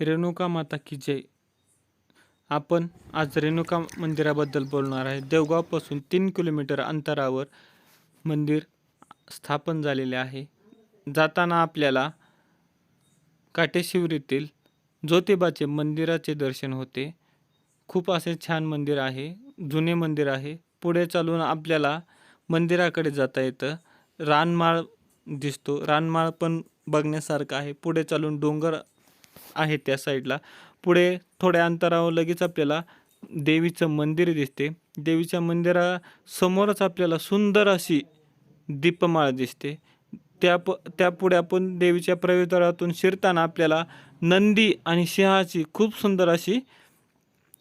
रेणुका माता की जय. आपण आज रेणुका मंदिराबद्दल बोलणार आहे. देवगावपासून तीन किलोमीटर अंतरावर मंदिर स्थापन झालेले आहे. जाताना आपल्याला काटेशिवरीतील ज्योतिबाचे मंदिराचे दर्शन होते. खूप असे छान मंदिर आहे जुने मंदिर आहे. पुढे चालून आपल्याला मंदिराकडे जाता येतं. रानमाळ दिसतो. रानमाळ पण बघण्यासारखं आहे. पुढे चालून डोंगर आहे त्या साईडला. पुढे थोड्या अंतरावर लगेच आपल्याला देवीचं मंदिर दिसते. देवीच्या मंदिरासमोरच आपल्याला सुंदर अशी दीपमाळ दिसते. त्या प त्यापुढे आपण देवीच्या प्रवेशद्वारातून शिरताना आपल्याला नंदी आणि सिंहाची खूप सुंदर अशी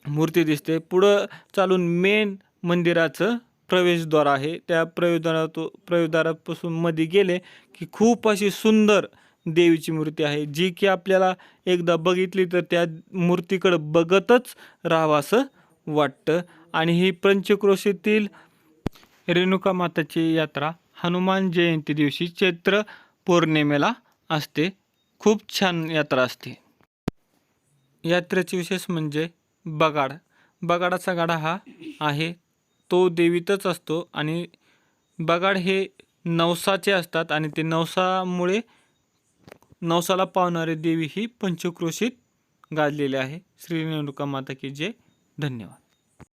मूर्ती दिसते. पुढं चालून मेन मंदिराचं प्रवेशद्वार आहे. त्या प्रवेशद्वारातून प्रवेशद्वारापासून मध्ये गेले की खूप अशी सुंदर देवीची मूर्ती आहे. जी की आपल्याला एकदा बघितली तर त्या मूर्तीकडं बघतच राहावं असं वाटतं. आणि ही पंचक्रोशीतील रेणुका माताची यात्रा हनुमान जयंती दिवशी चैत्र पौर्णिमेला असते. खूप छान यात्रा असते. यात्रेचे विशेष म्हणजे बगाड. बगाडाचा गाडा हा आहे. तो देवीतच असतो आणि बगाड हे नवसाचे असतात आणि ते नवसामुळे नवसाला पावणारी देवी ही पंचक्रोशीत गाजलेली आहे. श्री रेणुका माता की जय. धन्यवाद.